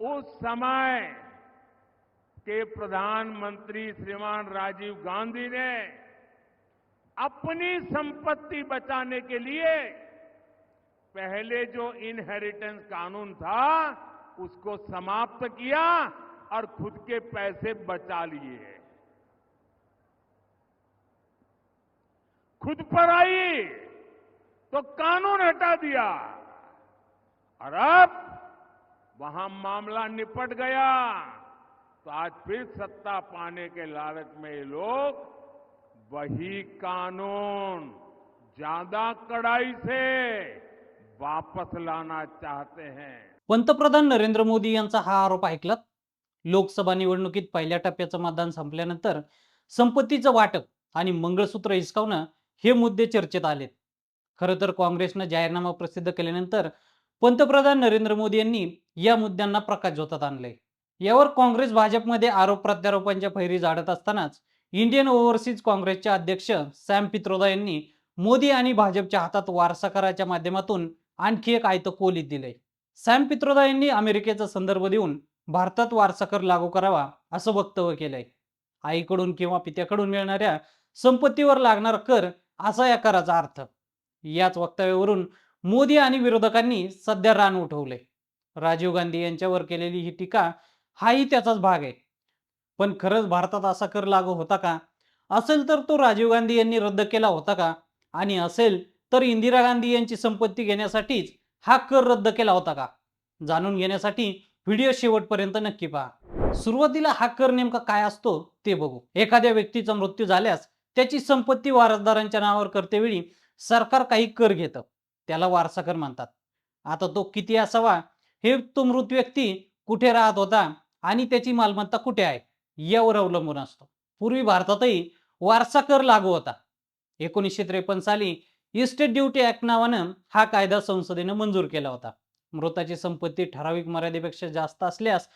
उस समय के प्रधानमंत्री श्रीमान राजीव गांधी ने अपनी संपत्ति बचाने के लिए पहले जो इनहेरिटेंस कानून था, उसको समाप्त किया और खुद के पैसे बचा लिए। खुद पर आई तो कानून हटा दिया। और अब वहां मामला निपट गया। तो आज फिर सत्ता पाने के लालच में ये लोग वही कानून ज्यादा कड़ाई से वापस लाना चाहते हैं। पंतप्रधान नरेंद्र मोदी यांचा हा आरोप ऐकलात? लोकसभा निवडणुकीत पहिल्या टप्प्याचं मतदान संपल्यानंतर संपत्तीचं वाटप आणि मंगळसूत्र हिसकावणं हे मुद्दे चर्चेत आलेत. खरं तर काँग्रेसनं जाहीरनामा प्रसिद्ध केल्यानंतर पंतप्रधान नरेंद्र मोदी यांनी या मुद्द्यांना प्रकाशझोतात आणले यावर काँग्रेस भाजपमध्ये आरोप प्रत्यारोपांच्या फैरी झाडत असतानाच इंडियन ओव्हरसीज काँग्रेसचे अध्यक्ष सॅम पित्रोदा यांनी मोदी आणि भाजपच्या हातात वारसा कराच्या माध्यमातून आणखी एक आयत कोलीत दिले सॅम पित्रोदा यांनी अमेरिकेचा संदर्भ देऊन भारतात वारसा कर लागू करावा असं वक्तव्य केलंय. आईकडून किंवा पित्याकडून मिळणाऱ्या संपत्तीवर लागणारा कर असा या कराचा अर्थ. याच वक्तव्यावरून मोदी आणि विरोधकांनी सध्या रान उठवलंय राजीव गांधी यांच्यावर केलेली ही टीका हाही त्याचाच भाग आहे. पण खरंच भारतात असा कर लागू होता का? असेल तर तो राजीव गांधी यांनी रद्द केला होता का? आणि असेल तर इंदिरा गांधी यांची संपत्ती घेण्यासाठीच हा कर रद्द केला होता का? जाणून घेण्यासाठी व्हिडिओ शेवटपर्यंत नक्की पहा. सुरुवातीला हा कर नेमका काय असतो ते बघू. एखाद्या व्यक्तीचा मृत्यू झाल्यास त्याची संपत्ती वारसदारांच्या नावावर करतेवेळी सरकार काही कर घेतं. त्याला वारसा कर म्हणतात. आता तो किती असावा? हे तो मृत व्यक्ती कुठे राहत होता आणि त्याची मालमत्ता कुठे आहे? यावर अवलंबून असतो. पूर्वी भारतातही वारसा कर लागू होता. एकोणीसशे त्रेपन्न साली इस्टेट ड्युटी ऍक्ट नावानं हा कायदा संसदेनं मंजूर केला होता. मृताची संपत्ती ठराविक मर्यादेपेक्षा जास्त असल्यास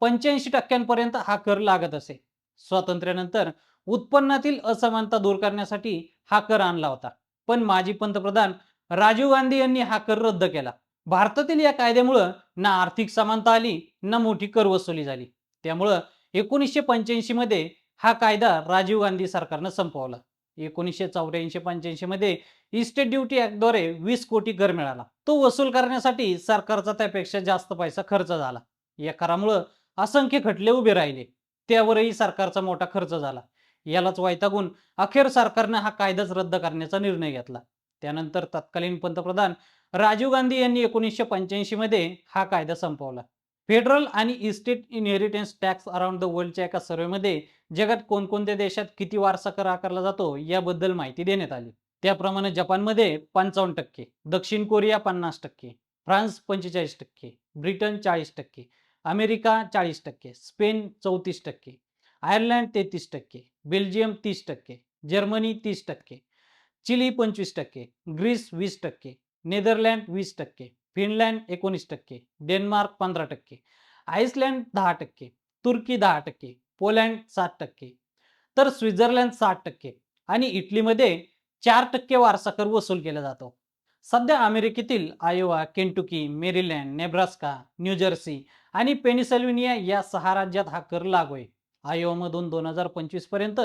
पंच्याऐंशी टक्क्यांपर्यंत हा कर लागत असे. स्वातंत्र्यानंतर उत्पन्नातील असमानता दूर करण्यासाठी हा कर आणला होता. पण माजी पंतप्रधान राजीव गांधी यांनी हा कर रद्द केला. भारतातील या कायद्यामुळं ना आर्थिक समानता आली ना मोठी कर वसुली झाली. त्यामुळं एकोणीसशे पंच्याऐंशी मध्ये हा कायदा राजीव गांधी सरकारनं संपवला. एकोणीसशे चौऱ्याऐंशी पंच्याऐंशी मध्ये इस्टेट ड्युटी ऍक्टद्वारे वीस कोटी कर मिळाला. तो वसूल करण्यासाठी सरकारचा त्यापेक्षा जास्त पैसा खर्च झाला. या करामुळं असंख्य खटले उभे राहिले. त्यावरही सरकारचा मोठा खर्च झाला. यालाच वैतागून अखेर सरकारनं हा कायदाच रद्द करण्याचा निर्णय घेतला. त्यानंतर तत्कालीन पंतप्रधान राजीव गांधी यांनी एकोणीसशे पंच्याऐंशी मध्ये हा कायदा संपवला. फेडरल आणि estate inheritance tax around the वर्ल्डच्या एका सर्वेमध्ये जगात कोणकोणत्या देशात किती वारसा कर आकारला जातो याबद्दल माहिती देण्यात आली. त्याप्रमाणे जपानमध्ये पंचावन्न टक्के दक्षिण कोरिया पन्नास टक्के फ्रान्स पंचेचाळीस टक्के ब्रिटन चाळीस टक्के अमेरिका चाळीस टक्के स्पेन चौतीस टक्के आयर्लंड तेहतीस टक्के बेल्जियम तीस टक्के जर्मनी तीस टक्के चिली पंचवीस टक्के ग्रीस वीस टक्के नेदरलँड वीस टक्के फिनलँड एकोणीस टक्के डेन्मार्क पंधरा टक्के आईसलँड दहा टक्के तुर्की दहा टक्के पोलँड सात टक्के तर स्वित्झर्लंड साठ टक्के आणि इटलीमध्ये चार टक्के वारसा कर वसूल केला जातो. सध्या अमेरिकेतील Iowa Kentucky Maryland Nebraska New Jersey आणि पेनिसल्व्हिनिया या सहा राज्यात हा कर लागू आहे. आयोवामधून दोन हजार पंचवीसपर्यंत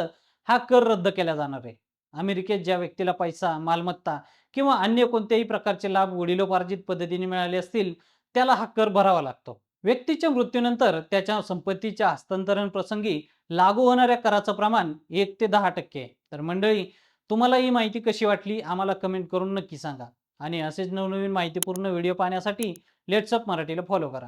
हा कर रद्द केला जाणार आहे. अमेरिकेत ज्या व्यक्तीला पैसा मालमत्ता किंवा अन्य कोणत्याही प्रकारचे लाभ वडिलोपार्जित पद्धतीने मिळाले असतील त्याला हा कर भरावा लागतो. व्यक्तीच्या मृत्यूनंतर त्याच्या संपत्तीच्या हस्तांतरण प्रसंगी लागू होणाऱ्या कराचं प्रमाण एक ते दहा टक्के आहे. तर मंडळी तुम्हाला ही माहिती कशी वाटली आम्हाला कमेंट करून नक्की सांगा. आणि असेच नवनवीन माहितीपूर्ण व्हिडिओ पाहण्यासाठी लेट्सअप मराठीला फॉलो करा.